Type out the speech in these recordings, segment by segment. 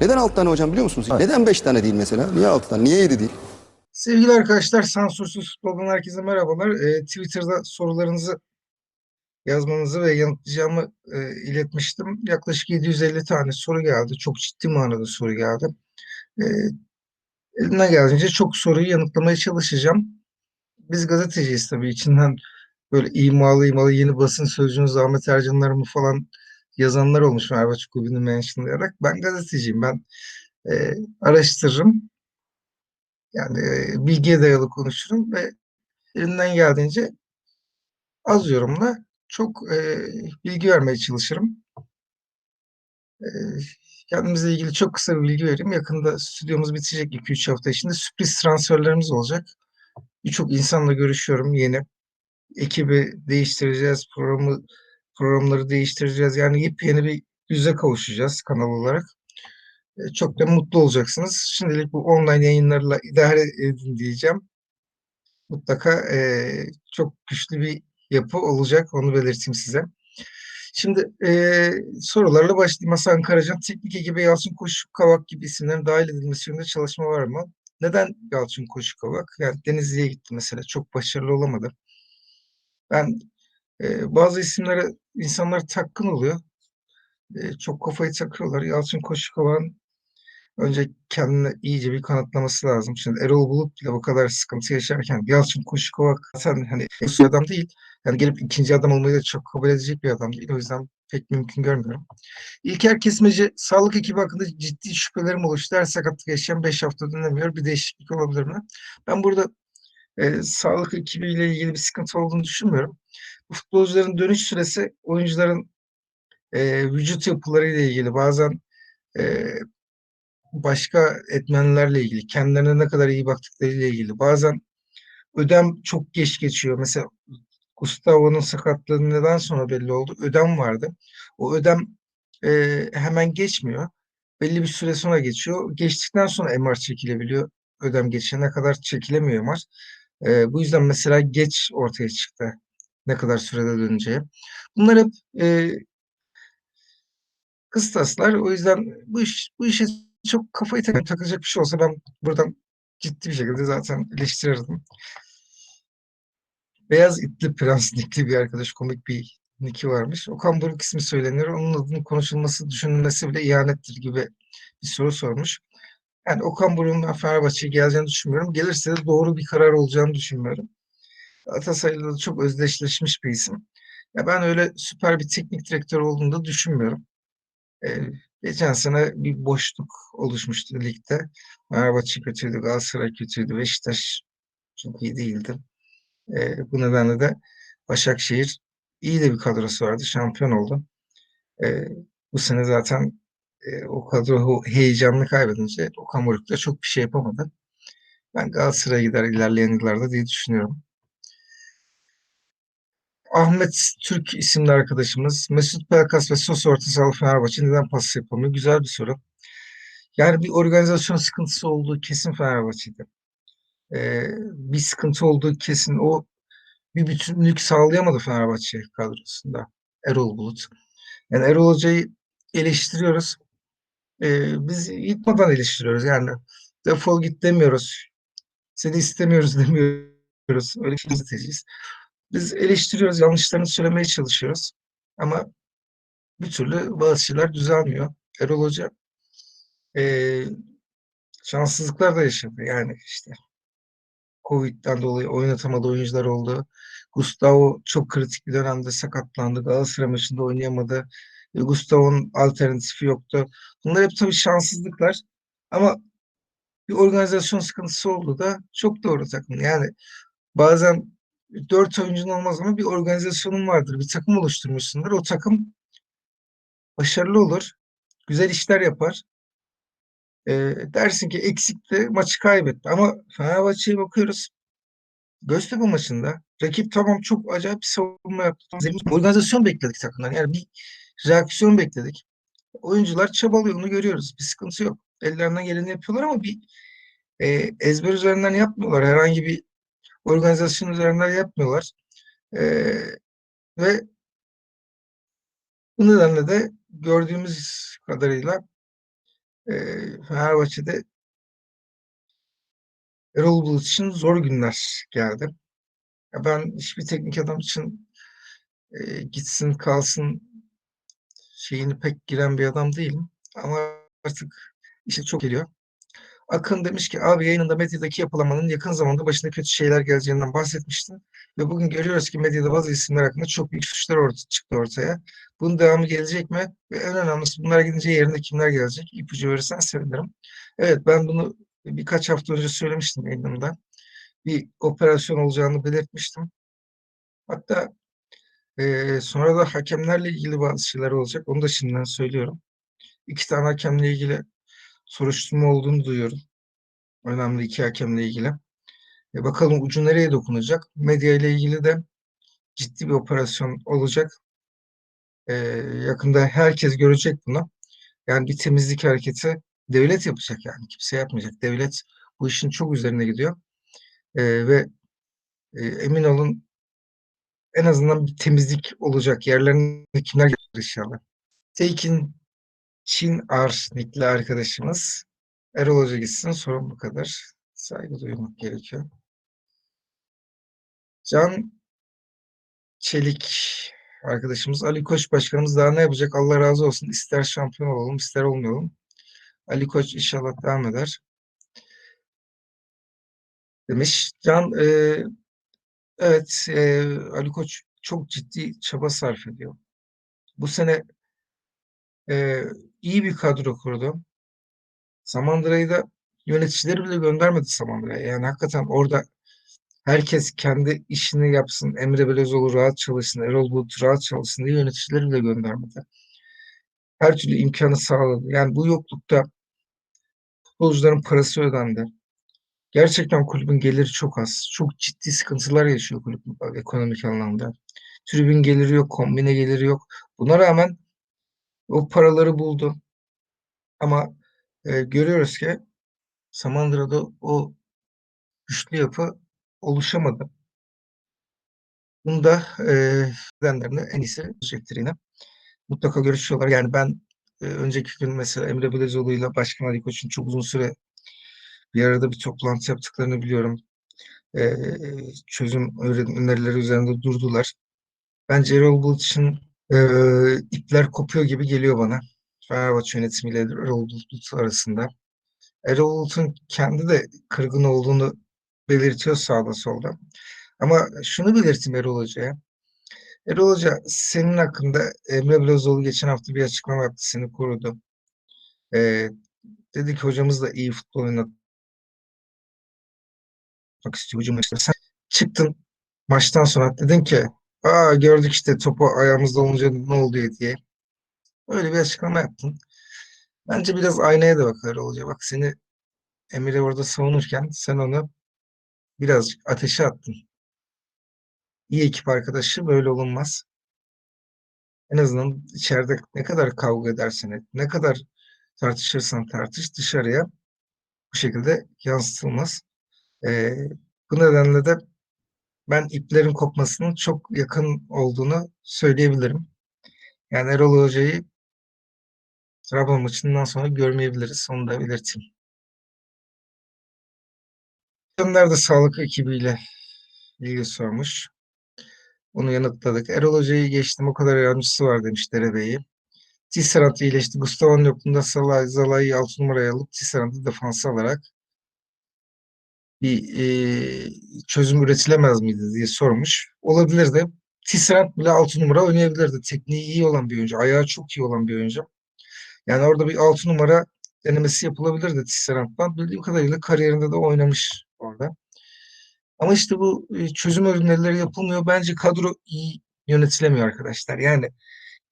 Neden 6 tane hocam biliyor musunuz? Neden 5 tane değil mesela? Niye 6 tane? Niye 7 değil? Sevgili arkadaşlar, Sansürsüz Futbol'dan herkese merhabalar. Ee, Twitter'da sorularınızı yazmanızı ve yanıtlayacağımı e, iletmiştim. Yaklaşık 750 tane soru geldi. Çok ciddi manada soru geldi. Ee, elimden geldiğince çok soruyu yanıtlamaya çalışacağım. Biz gazeteciyiz tabii. içinden böyle imalı imalı yeni basın sözcüğünüz Ahmet Ercanlarımı falan yazanlar olmuş Fenerbahçe Kulübü'nü mentionlayarak. Ben gazeteciyim. Ben e, araştırırım. Yani e, bilgiye dayalı konuşurum ve elimden geldiğince az yorumla çok e, bilgi vermeye çalışırım. E, kendimizle ilgili çok kısa bir bilgi vereyim. Yakında stüdyomuz bitecek 2-3 hafta içinde. Sürpriz transferlerimiz olacak. Birçok insanla görüşüyorum yeni. Ekibi değiştireceğiz, programı programları değiştireceğiz. Yani yepyeni bir yüze kavuşacağız kanal olarak. E, çok da mutlu olacaksınız. Şimdilik bu online yayınlarla idare edin diyeceğim. Mutlaka e, çok güçlü bir yapı olacak. Onu belirteyim size. Şimdi e, sorularla başlayayım. Hasan Karacan, teknik ekibe Yalçın Koşuk Kavak gibi isimlerin dahil edilmesi yönünde çalışma var mı? Neden Yalçın Koşuk Kavak? Yani Denizli'ye gitti mesela. Çok başarılı olamadı. Ben e, bazı isimlere insanlar takkın oluyor. E, çok kafayı takıyorlar. Yalçın Koşuk Kavak'ın önce kendini iyice bir kanıtlaması lazım. Şimdi Erol Bulut bile bu kadar sıkıntı yaşarken Yalçın Koşukova zaten hani bir adam değil. Yani gelip ikinci adam olmayı da çok kabul edecek bir adam değil. O yüzden pek mümkün görmüyorum. İlker Kesmeci sağlık ekibi hakkında ciddi şüphelerim oluştu. Her sakatlık yaşayan 5 hafta dönemiyor. Bir değişiklik olabilir mi? Ben burada e, sağlık ekibiyle ilgili bir sıkıntı olduğunu düşünmüyorum. Futbolcuların dönüş süresi oyuncuların e, vücut yapıları ile ilgili bazen e, başka etmenlerle ilgili, kendilerine ne kadar iyi baktıkları ile ilgili. Bazen ödem çok geç geçiyor. Mesela Gustavo'nun sakatlığı neden sonra belli oldu? Ödem vardı. O ödem e, hemen geçmiyor. Belli bir süre sonra geçiyor. Geçtikten sonra MR çekilebiliyor. Ödem geçene kadar çekilemiyor MR. E, bu yüzden mesela geç ortaya çıktı. Ne kadar sürede döneceği. Bunlar hep e, kıstaslar. O yüzden bu iş bu işe çok kafayı tak takacak bir şey olsa ben buradan ciddi bir şekilde zaten eleştirirdim. Beyaz ipli prens nickli bir arkadaş komik bir nicki varmış. Okan Buruk ismi söyleniyor. Onun adının konuşulması, düşünülmesi bile ihanettir gibi bir soru sormuş. Yani Okan Buruk'un ben Fenerbahçe'ye geleceğini düşünmüyorum. Gelirse de doğru bir karar olacağını düşünmüyorum. Galatasaray'la çok özdeşleşmiş bir isim. Ya ben öyle süper bir teknik direktör olduğunu da düşünmüyorum. Ee, Geçen sene bir boşluk oluşmuştu ligde. Fenerbahçe kötüydü, Galatasaray kötüydü, Beşiktaş çok iyi değildi. E, bu nedenle de Başakşehir iyi de bir kadrosu vardı, şampiyon oldu. E, bu sene zaten e, o kadro heyecanını kaybedince Okan Buruk da çok bir şey yapamadı. Ben Galatasaray'a gider ilerleyen yıllarda diye düşünüyorum. Ahmet Türk isimli arkadaşımız. Mesut Pelkas ve Sos orta saha Fenerbahçe neden pas yapamıyor? Güzel bir soru. Yani bir organizasyon sıkıntısı olduğu kesin Fenerbahçe'de. Ee, bir sıkıntı olduğu kesin. O bir bütünlük sağlayamadı Fenerbahçe kadrosunda. Erol Bulut. Yani Erol Hoca'yı eleştiriyoruz. Ee, biz yıkmadan eleştiriyoruz. Yani defol git demiyoruz. Seni istemiyoruz demiyoruz. Öyle bir gazeteciyiz. Biz eleştiriyoruz, yanlışlarını söylemeye çalışıyoruz. Ama bir türlü bazı şeyler düzelmiyor. Erol Hoca e, şanssızlıklar da yaşadı. Yani işte Covid'den dolayı oynatamadı oyuncular oldu. Gustavo çok kritik bir dönemde sakatlandı. Galatasaray maçında oynayamadı. E, Gustavo'nun alternatifi yoktu. Bunlar hep tabii şanssızlıklar. Ama bir organizasyon sıkıntısı oldu da çok doğru takım. Yani bazen dört oyuncun olmaz ama bir organizasyonun vardır. Bir takım oluşturmuşsundur. O takım başarılı olur. Güzel işler yapar. E, dersin ki eksikti, maçı kaybetti. Ama Fenerbahçe'ye bakıyoruz. Göztepe maçında rakip tamam çok acayip bir savunma yaptı. Organizasyon bekledik takımdan. Yani bir reaksiyon bekledik. Oyuncular çabalıyor onu görüyoruz. Bir sıkıntı yok. Ellerinden geleni yapıyorlar ama bir e, ezber üzerinden yapmıyorlar. Herhangi bir organizasyon üzerinden yapmıyorlar. E, ve bu nedenle de gördüğümüz kadarıyla e, Fenerbahçe'de Erol Bulut için zor günler geldi. Ya ben hiçbir teknik adam için e, gitsin kalsın şeyini pek giren bir adam değilim. Ama artık işe çok geliyor. Akın demiş ki abi yayınında medyadaki yapılamanın yakın zamanda başına kötü şeyler geleceğinden bahsetmiştin. Ve bugün görüyoruz ki medyada bazı isimler hakkında çok büyük suçlar orta, çıktı ortaya. Bunun devamı gelecek mi? Ve en önemlisi bunlara gidince yerine kimler gelecek? İpucu verirsen sevinirim. Evet ben bunu birkaç hafta önce söylemiştim yayınımda. Bir operasyon olacağını belirtmiştim. Hatta e, sonra da hakemlerle ilgili bazı şeyler olacak. Onu da şimdiden söylüyorum. İki tane hakemle ilgili soruşturma olduğunu duyuyorum. Önemli iki hakemle ilgili. E bakalım ucu nereye dokunacak? Medya ile ilgili de ciddi bir operasyon olacak. E, yakında herkes görecek bunu. Yani bir temizlik hareketi devlet yapacak yani. Kimse yapmayacak. Devlet bu işin çok üzerine gidiyor. E, ve e, emin olun en azından bir temizlik olacak. Yerlerine kimler gelir inşallah. Tekin Çin Arsnikli arkadaşımız Erol Hoca gitsin sorun bu kadar. Saygı duymak gerekiyor. Can Çelik arkadaşımız Ali Koç başkanımız daha ne yapacak? Allah razı olsun. İster şampiyon olalım, ister olmayalım. Ali Koç inşallah devam eder. Demiş. Can e, evet e, Ali Koç çok ciddi çaba sarf ediyor. Bu sene e, iyi bir kadro kurdu. Samandıra'yı da yöneticileri bile göndermedi Samandıra'ya. Yani hakikaten orada herkes kendi işini yapsın. Emre Belözoğlu rahat çalışsın. Erol Bulut rahat çalışsın diye yöneticileri bile göndermedi. Her türlü imkanı sağladı. Yani bu yoklukta futbolcuların parası ödendi. Gerçekten kulübün geliri çok az. Çok ciddi sıkıntılar yaşıyor kulüp ekonomik anlamda. Tribün geliri yok, kombine geliri yok. Buna rağmen o paraları buldu. Ama e, görüyoruz ki Samandıra'da o güçlü yapı oluşamadı. Bunu da e, nedenlerini en iyisi çözecektir yine. Mutlaka görüşüyorlar. Yani ben e, önceki gün mesela Emre Belezoğlu ile Başkan Ali Koç'un çok uzun süre bir arada bir toplantı yaptıklarını biliyorum. E, çözüm önerileri üzerinde durdular. Bence Erol Bulut için e, ipler kopuyor gibi geliyor bana. Fenerbahçe yönetimiyle Erol Bulut arasında. Erol Bulut'un kendi de kırgın olduğunu belirtiyor sağda solda. Ama şunu belirteyim Erol Hoca'ya. Erol Hoca senin hakkında Emre Belözoğlu geçen hafta bir açıklama yaptı. Seni korudu. Ee, dedi ki hocamız da iyi futbol oynatmak istiyor. Hocam sen çıktın maçtan sonra dedin ki aa gördük işte topu ayağımızda olunca ne oldu diye. Öyle bir açıklama yaptın. Bence biraz aynaya da bak Erol Hoca. Bak seni Emre orada savunurken sen onu birazcık ateşe attın. İyi ekip arkadaşı böyle olunmaz. En azından içeride ne kadar kavga edersen et, ne kadar tartışırsan tartış dışarıya bu şekilde yansıtılmaz. Ee, bu nedenle de ben iplerin kopmasının çok yakın olduğunu söyleyebilirim. Yani Erol Hoca'yı Trabzon maçından sonra görmeyebiliriz. Onu da belirteyim. Nerede sağlık ekibiyle ilgili sormuş. Onu yanıtladık. Erol Hoca'yı geçtim o kadar yardımcısı var demiş Derebeyi. Tisserand iyileşti. Gustavo'nun yokluğunda Zalai'yi 6 numaraya alıp Tisserand'ı defans alarak bir e, çözüm üretilemez miydi diye sormuş. Olabilirdi. Tisserand bile 6 numara oynayabilirdi. Tekniği iyi olan bir oyuncu. Ayağı çok iyi olan bir oyuncu. Yani orada bir 6 numara denemesi yapılabilirdi Tisserand'dan. Bildiğim kadarıyla kariyerinde de oynamış orada. Ama işte bu e, çözüm önerileri yapılmıyor. Bence kadro iyi yönetilemiyor arkadaşlar. Yani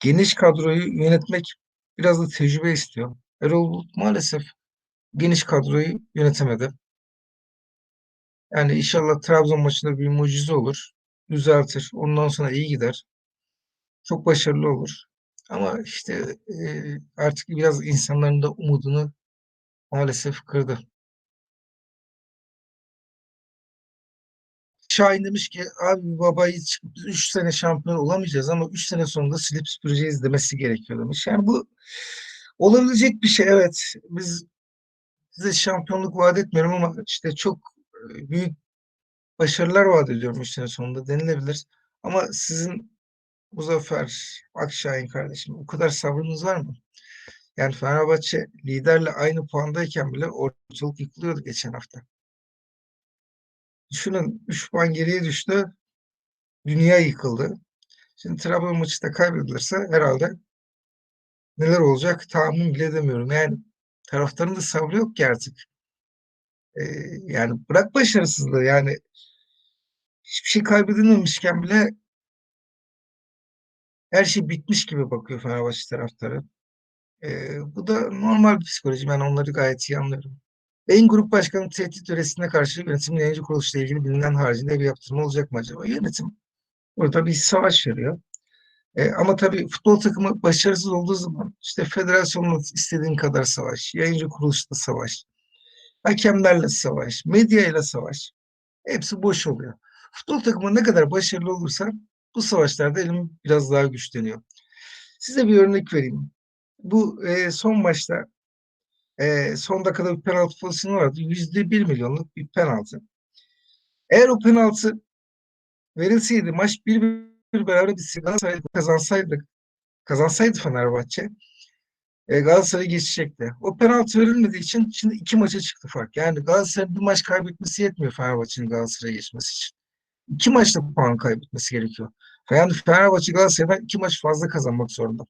geniş kadroyu yönetmek biraz da tecrübe istiyor. Erol Bulut maalesef geniş kadroyu yönetemedi. Yani inşallah Trabzon maçında bir mucize olur. Düzeltir. Ondan sonra iyi gider. Çok başarılı olur. Ama işte e, artık biraz insanların da umudunu maalesef kırdı. Şahin demiş ki abi babayı çıkıp 3 sene şampiyon olamayacağız ama 3 sene sonunda silip süpüreceğiz demesi gerekiyor demiş. Yani bu Olabilecek bir şey evet. Biz size şampiyonluk vaat etmiyorum ama işte çok büyük başarılar vaat ediyorum işin sonunda denilebilir. Ama sizin Muzaffer Akşahin kardeşim o kadar sabrınız var mı? Yani Fenerbahçe liderle aynı puandayken bile ortalık yıkılıyordu geçen hafta. Düşünün 3 puan geriye düştü. Dünya yıkıldı. Şimdi Trabzon maçı da kaybedilirse herhalde neler olacak tahmin bile edemiyorum. Yani taraftarın da sabrı yok ki artık. Ee, yani bırak başarısızlığı yani hiçbir şey kaybedilmemişken bile her şey bitmiş gibi bakıyor Fenerbahçe taraftarı. Ee, bu da normal bir psikoloji. Ben onları gayet iyi anlıyorum. Beyin Grup Başkanı tehdit öresine karşı yönetimin yayıncı kuruluşla ilgili bilinen haricinde bir yaptırma olacak mı acaba? Yönetim burada bir savaş veriyor. E, ama tabii futbol takımı başarısız olduğu zaman işte federasyonla istediğin kadar savaş, yayıncı kuruluşla savaş, hakemlerle savaş, medyayla savaş. Hepsi boş oluyor. Futbol takımı ne kadar başarılı olursa bu savaşlarda elim biraz daha güçleniyor. Size bir örnek vereyim. Bu e, son maçta e, son dakikada bir penaltı pozisyonu vardı. Yüzde bir milyonluk bir penaltı. Eğer o penaltı verilseydi maç bir bir beraber bitse Galatasaray kazansaydı kazansaydı Fenerbahçe e, Galatasaray geçecekti. O penaltı verilmediği için şimdi iki maça çıktı fark. Yani Galatasaray bir maç kaybetmesi yetmiyor Fenerbahçe'nin Galatasaray'a geçmesi için. İki maçta puan kaybetmesi gerekiyor. Yani Fenerbahçe Galatasaray'dan iki maç fazla kazanmak zorunda.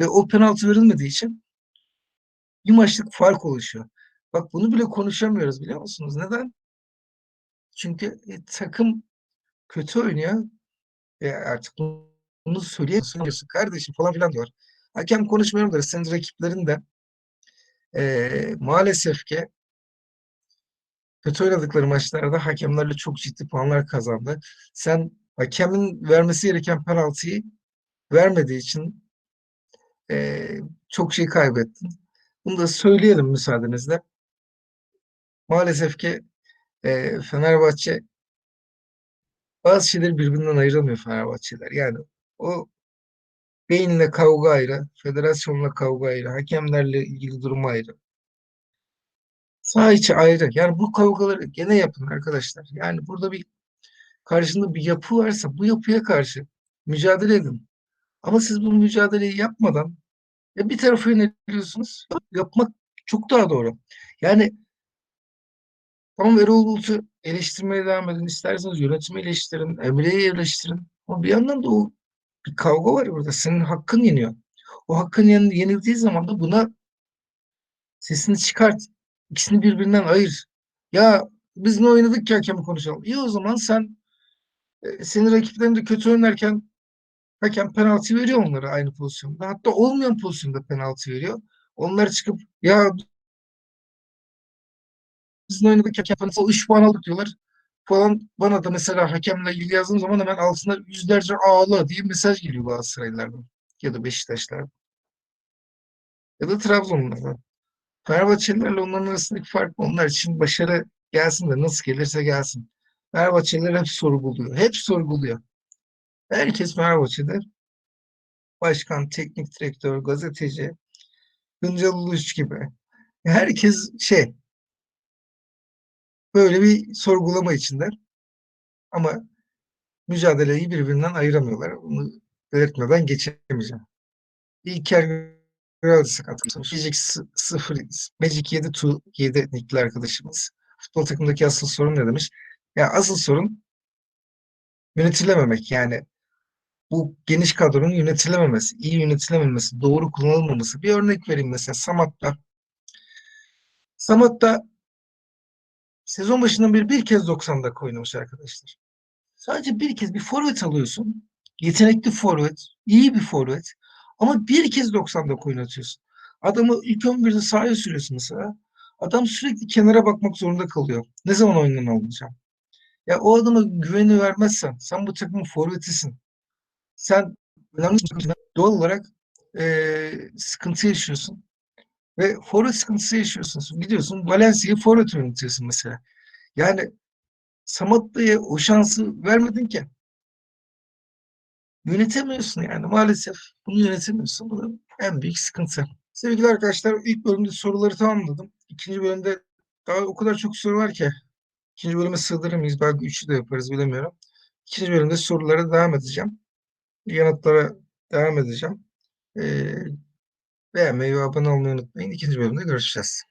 Ve o penaltı verilmediği için bir maçlık fark oluşuyor. Bak bunu bile konuşamıyoruz biliyor musunuz? Neden? Çünkü e, takım kötü oynuyor. E, artık bunu söyleyemiyorsun kardeşim falan filan diyor. Hakem konuşmuyorum da senin rakiplerin de e, maalesef ki kötü oynadıkları maçlarda hakemlerle çok ciddi puanlar kazandı. Sen hakemin vermesi gereken penaltıyı vermediği için e, çok şey kaybettin. Bunu da söyleyelim müsaadenizle. Maalesef ki e, Fenerbahçe bazı şeyleri birbirinden ayıramıyor Fenerbahçeler. Yani o beyinle kavga ayrı, federasyonla kavga ayrı, hakemlerle ilgili durum ayrı. Saha içi ayrı. Yani bu kavgaları gene yapın arkadaşlar. Yani burada bir karşında bir yapı varsa bu yapıya karşı mücadele edin. Ama siz bu mücadeleyi yapmadan ya bir tarafa yöneliyorsunuz. Yapmak çok daha doğru. Yani tamam Erol Bulut'u eleştirmeye devam edin. İsterseniz yönetimi eleştirin, Emre'yi eleştirin. Ama bir yandan da o bir kavga var burada. Senin hakkın yeniyor. O hakkın yenildiği zaman da buna sesini çıkart. İkisini birbirinden ayır. Ya biz ne oynadık ki hakemi konuşalım. İyi o zaman sen e, senin rakiplerin de kötü oynarken hakem penaltı veriyor onlara aynı pozisyonda. Hatta olmayan pozisyonda penaltı veriyor. Onlar çıkıp ya biz ne oynadık hakem penaltı 3 puan aldık diyorlar. Falan bana da mesela hakemle ilgili yazdığım zaman hemen altına yüzlerce ağla diye mesaj geliyor Galatasaraylılardan ya da Beşiktaşlardan ya da Trabzonlulardan. Fenerbahçelilerle onların arasındaki fark onlar için başarı gelsin de nasıl gelirse gelsin. Fenerbahçeliler hep sorguluyor. Hep sorguluyor. Herkes Fenerbahçe'de başkan, teknik direktör, gazeteci, Hıncal Uluç gibi. Herkes şey böyle bir sorgulama içinde. Ama mücadeleyi birbirinden ayıramıyorlar. Bunu belirtmeden geçemeyeceğim. İlker Gürel sakatlanmış. Magic 0, Magic 7 to 7 nickli arkadaşımız. Futbol takımındaki asıl sorun ne demiş? Ya asıl sorun yönetilememek. Yani bu geniş kadronun yönetilememesi, iyi yönetilememesi, doğru kullanılmaması. Bir örnek vereyim mesela Samat'ta. Samat'ta sezon başından beri bir kez 90 dakika oynamış arkadaşlar. Sadece bir kez bir forvet alıyorsun. Yetenekli forvet, iyi bir forvet. Ama bir kez 90 dakika oynatıyorsun. Adamı ilk 11'de sahaya sürüyorsun mesela. Adam sürekli kenara bakmak zorunda kalıyor. Ne zaman oyundan alınacağım? Ya o adama güveni vermezsen, sen bu takımın forvetisin. Sen önemli doğal olarak e, sıkıntı yaşıyorsun. Ve forvet sıkıntısı yaşıyorsun. Gidiyorsun Valencia'yı forvet yönetiyorsun mesela. Yani Samatta'ya o şansı vermedin ki. Yönetemiyorsun yani maalesef. Bunu yönetemiyorsun. Bu en büyük sıkıntı. Sevgili arkadaşlar ilk bölümde soruları tamamladım. İkinci bölümde daha o kadar çok soru var ki ikinci bölüme sığdırır mıyız? Belki üçü de yaparız bilemiyorum. İkinci bölümde sorulara devam edeceğim. Yanıtlara devam edeceğim. Ee, beğenmeyi ve abone olmayı unutmayın. İkinci bölümde görüşeceğiz.